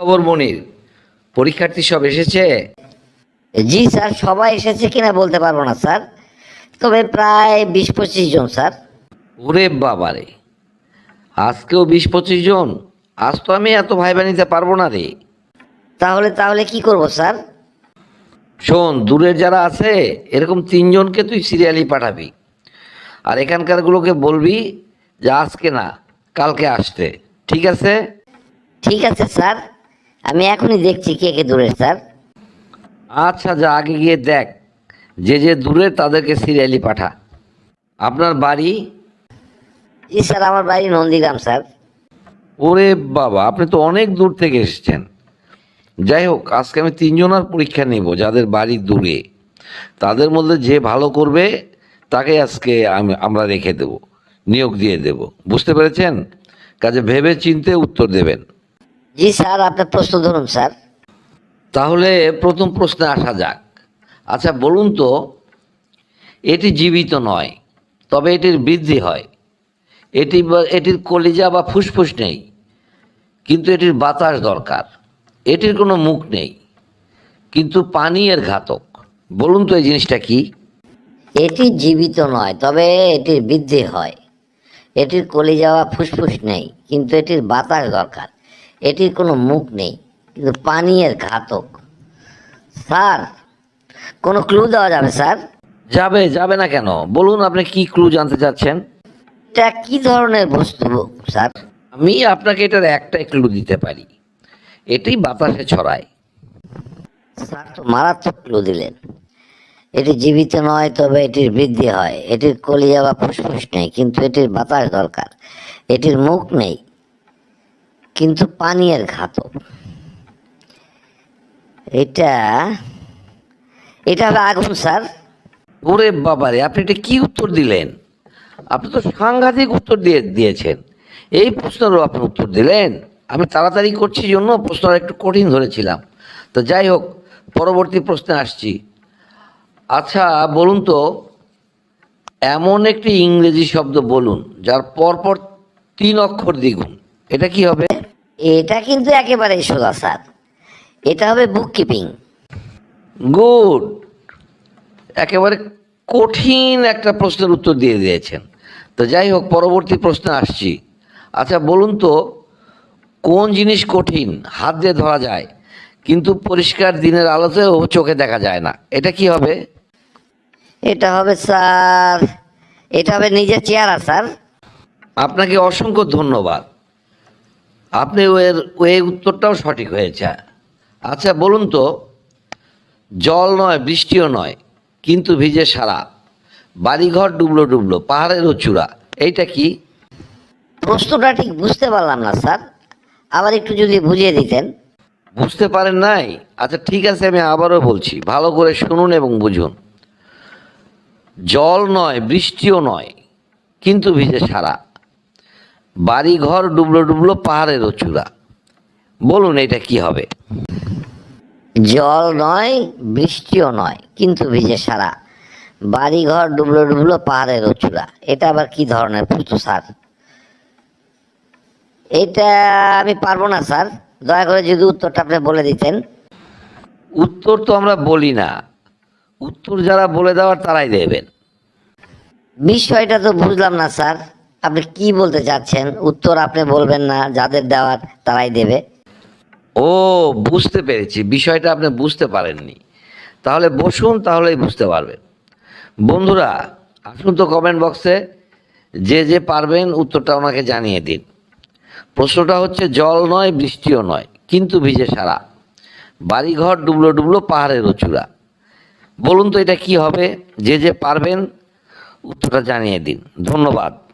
খবর মনির পরীক্ষার্থী সব এসেছে? জি স্যার সবাই এসেছে কিনা বলতে পারব না স্যার তবে প্রায় বিশ পঁচিশ জন স্যার। ওরে বাবারে আজকেও বিশ পঁচিশ জন? আজ তো আমি এত ভাইবা নিতে পারব না রে। তাহলে তাহলে কি করব স্যার? শোন দূরের যারা আছে এরকম তিনজনকে তুই সিরিয়ালি পাঠাবি। আর এখানকারগুলোকে বলবি যে আজকে না কালকে আসতে। ঠিক আছে? ঠিক আছে স্যার। আমি এখনই দেখছি কে কে দূরের স্যার। আচ্ছা যা আগে গিয়ে দেখ। যে যে দূরে তাদেরকে সিরিয়ালি পাঠা। আপনার বাড়ি? জি স্যার আমার বাড়ি নন্দীগ্রাম স্যার। ওরে বাবা আপনি তো অনেক দূর থেকে এসেছেন। যাই হোক আজকে আমি তিনজনের পরীক্ষা নেব যাদের বাড়ি দূরে। তাদের মধ্যে যে ভালো করবে তাকে আজকে আমি আমরা রেখে দেব নিয়োগ দিয়ে দেব। বুঝতে পেরেছেন? কাজে ভেবে চিনতে উত্তর দেবেন। জি স্যার আপনার প্রশ্ন ধরুন স্যার। তাহলে প্রথম প্রশ্নে আসা যাক। আচ্ছা বলুন তো এটি জীবিত নয় তবে এটির বৃদ্ধি হয়। এটি এটির কলিজা বা ফুসফুস নেই কিন্তু এটির বাতাস দরকার। এটির কোনো মুখ নেই কিন্তু পানি এর ঘাতক। বলুন তো এই জিনিসটা কি? এটি জীবিত নয় তবে এটির বৃদ্ধি হয়। এটির কলি যাওয়া ফুসফুস নেই কিন্তু এটির বাতাস দরকার। এটির কোনো মুখ নেই কিন্তু পানীয়ের ঘাতক। স্যার কোনো ক্লু দেওয়া যাবে স্যার? যাবে যাবে না কেন? বলুন আপনি কি ক্লু জানতে চাচ্ছেন? এটা কি ধরনের বস্তু স্যার? আমি আপনাকে এটার একটাই ক্লু দিতে পারি। এটি বাতাসে ছড়ায়। স্যার তো মারাত্মক ক্লু দিলেন। এটি জীবিত নয় তবে এটির বৃদ্ধি হয়। এটির কলিজা বা ফুসফুস নেই কিন্তু এটির বাতাস দরকার। এটির মুখ নেই। কিন্তু পানীয়ের ঘাতক। এটা এটা হবে আগুন, স্যার। ওরে বাবারে, আপনি এটা কি উত্তর দিলেন? আপনি তো সাংঘাতিক উত্তর দিয়ে, দিয়েছেন। এই প্রশ্নেরও আপনি উত্তর দিলেন। আমি তাড়াতাড়ি করছি জন্য প্রশ্নটা একটু কঠিন ধরেছিলাম। তো যাই হোক, পরবর্তী প্রশ্নে আসছি। আচ্ছা বলুন তো, এমন একটি ইংরেজি শব্দ বলুন, যার পরপর তিন অক্ষর দ্বিগুণ, এটা কি হবে? এটা কিন্তু একেবারেই সোজা স্যার। এটা হবে বুক কিপিং গুড। একেবারে কঠিন একটা প্রশ্নের উত্তর দিয়ে দিয়েছেন। তো যাই হোক পরবর্তী প্রশ্নে আসছি। আচ্ছা বলুন তো কোন জিনিস কঠিন? হাত দিয়ে ধরা যায় কিন্তু পরিষ্কার দিনের আলোতেও চোখে দেখা যায় না। এটা কি হবে? এটা হবে স্যার এটা হবে নিজের চেহারা স্যার। আপনাকে অসংখ্য ধন্যবাদ। আপনি এর এই উত্তরটাও সঠিক হয়েছে। আচ্ছা বলুন তো জল নয় বৃষ্টিও নয় কিন্তু ভিজে সারা। বাড়িঘর ডুবলো ডুবলো পাহাড়েরও চূড়া এইটা কি? প্রশ্নটা ঠিক বুঝতে পারলাম না স্যার। আবার একটু যদি বুঝিয়ে দিতেন। বুঝতে পারেন নাই? আচ্ছা ঠিক আছে আমি আবারও বলছি। ভালো করে শুনুন এবং বুঝুন। জল নয় বৃষ্টিও নয় কিন্তু ভিজে সারা। বাড়িঘর ডুবলো ডুবলো পাহাড়েরও চূড়া। বলুন এটা কি হবে? জল নয় বৃষ্টিও নয় কিন্তু ভিজে সারা। বাড়িঘর ডুবলো ডুবলো পাহাড়ের চূড়া। এটা আবার কি ধরনের পুতু স্যার? এটা আমি পারব না স্যার। দয়া করে যদি উত্তরটা আপনি বলে দিতেন। উত্তর তো আমরা বলি না। উত্তর যারা বলে দেওয়ার তারাই দেবেন। বিষয়টা তো বুঝলাম না স্যার। আপনি কি বলতে চাচ্ছেন? উত্তর আপনি বলবেন না, যাদের দেওয়ার তারাই দেবে। ও, বুঝতে পেরেছি। বিষয়টা আপনি বুঝতে পারেননি। তাহলে বসুন, তাহলেই বুঝতে পারবেন। বন্ধুরা, আসুন তো কমেন্ট বক্সে যে যে পারবেন উত্তরটা ওনাকে জানিয়ে দিন। প্রশ্নটা হচ্ছে, জল নয়, বৃষ্টিও নয়, কিন্তু ভিজে সারা। বাড়িঘর ডুবলো ডুবলো, পাহাড়ের চূড়া বলুন তো এটা কি হবে? যে যে পারবেন, উত্তরটা জানিয়ে দিন। ধন্যবাদ।